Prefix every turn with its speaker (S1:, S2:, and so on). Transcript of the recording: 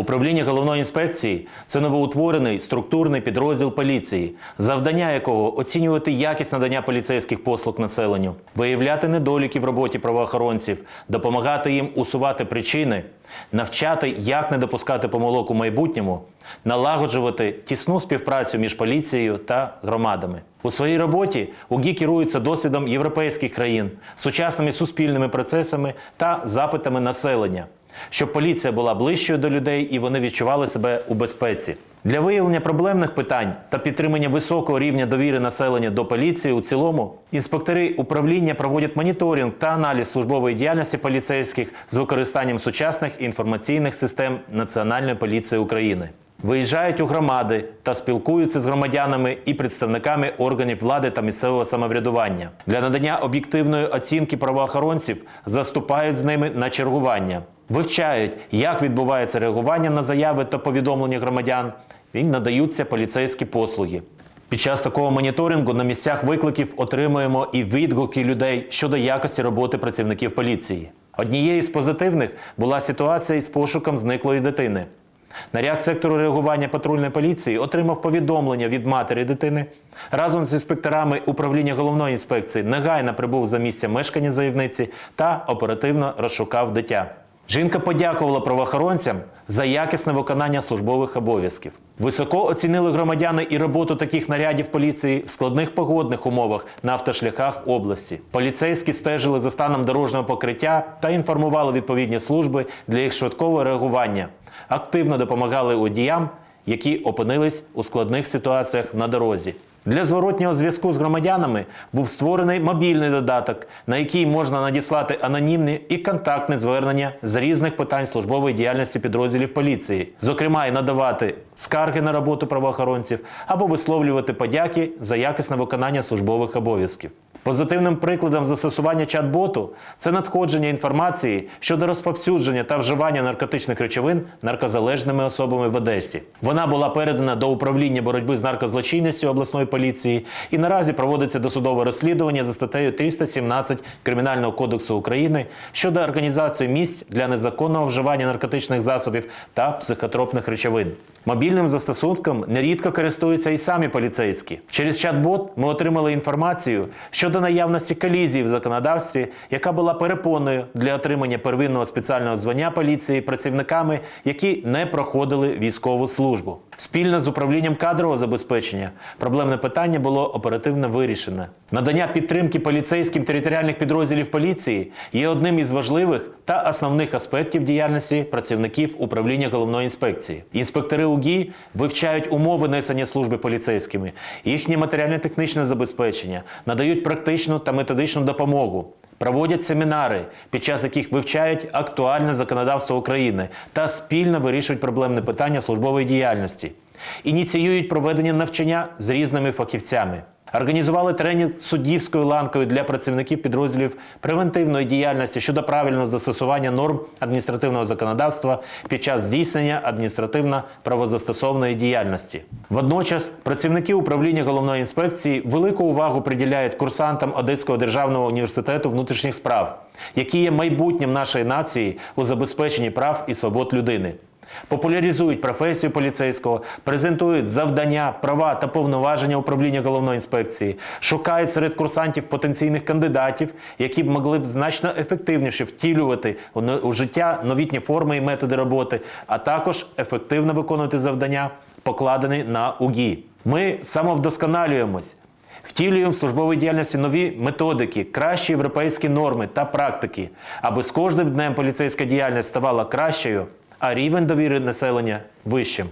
S1: Управління головної інспекції це новоутворений структурний підрозділ поліції, завдання якого оцінювати якість надання поліцейських послуг населенню, виявляти недоліки в роботі правоохоронців, допомагати їм усувати причини, навчати, як не допускати помилок у майбутньому, налагоджувати тісну співпрацю між поліцією та громадами. У своїй роботі УГІ керується досвідом європейських країн, сучасними суспільними процесами та запитами населення, щоб поліція була ближчою до людей і вони відчували себе у безпеці. Для виявлення проблемних питань та підтримання високого рівня довіри населення до поліції у цілому інспектори управління проводять моніторинг та аналіз службової діяльності поліцейських з використанням сучасних інформаційних систем Національної поліції України. Виїжджають у громади та спілкуються з громадянами і представниками органів влади та місцевого самоврядування. Для надання об'єктивної оцінки правоохоронців заступають з ними на чергування, вивчають, як відбувається реагування на заяви та повідомлення громадян, і надаються поліцейські послуги. Під час такого моніторингу на місцях викликів отримуємо і відгуки людей щодо якості роботи працівників поліції. Однією з позитивних була ситуація із пошуком зниклої дитини. Наряд сектору реагування патрульної поліції отримав повідомлення від матері дитини. Разом з інспекторами управління головної інспекції негайно прибув за місце мешкання заявниці та оперативно розшукав дитя. Жінка подякувала правоохоронцям за якісне виконання службових обов'язків. Високо оцінили громадяни і роботу таких нарядів поліції в складних погодних умовах на автошляхах області. Поліцейські стежили за станом дорожнього покриття та інформували відповідні служби для їх швидкого реагування. Активно допомагали водіям, які опинились у складних ситуаціях на дорозі. Для зворотнього зв'язку з громадянами був створений мобільний додаток, на який можна надіслати анонімні і контактні звернення з різних питань службової діяльності підрозділів поліції, зокрема і надавати скарги на роботу правоохоронців або висловлювати подяки за якісне виконання службових обов'язків. Позитивним прикладом застосування чат-боту це надходження інформації щодо розповсюдження та вживання наркотичних речовин наркозалежними особами в Одесі. Вона була передана до управління боротьби з наркозлочинністю обласної поліції і наразі проводиться досудове розслідування за статтею 317 Кримінального кодексу України щодо організації місць для незаконного вживання наркотичних засобів та психотропних речовин. Мобільним застосунком нерідко користуються і самі поліцейські. Через чат-бот ми отримали інформацію щодо наявності колізії в законодавстві, яка була перепоною для отримання первинного спеціального звання поліції працівниками, які не проходили військову службу. Спільно з управлінням кадрового забезпечення проблемне питання було оперативно вирішене. Надання підтримки поліцейським територіальних підрозділів поліції є одним із важливих та основних аспектів діяльності працівників управління головної інспекції. Інспектори УГІ вивчають умови несення служби поліцейськими, їхнє матеріально-технічне забезпечення, надають практичну та методичну допомогу. Проводять семінари, під час яких вивчають актуальне законодавство України та спільно вирішують проблемне питання службової діяльності, ініціюють проведення навчання з різними фахівцями. Організували тренінг суддівською ланкою для працівників підрозділів превентивної діяльності щодо правильного застосування норм адміністративного законодавства під час здійснення адміністративно-правозастосовної діяльності. Водночас працівники управління головної інспекції велику увагу приділяють курсантам Одеського державного університету внутрішніх справ, які є майбутнім нашої нації у забезпеченні прав і свобод людини популяризують професію поліцейського, презентують завдання, права та повноваження управління головної інспекції, шукають серед курсантів потенційних кандидатів, які б могли б значно ефективніше втілювати у життя новітні форми і методи роботи, а також ефективно виконувати завдання, покладені на УГІ. Ми самовдосконалюємось. Втілюємо в службовій діяльності нові методики, кращі європейські норми та практики, аби з кожним днем поліцейська діяльність ставала кращою, а рівень довіри населення вищим.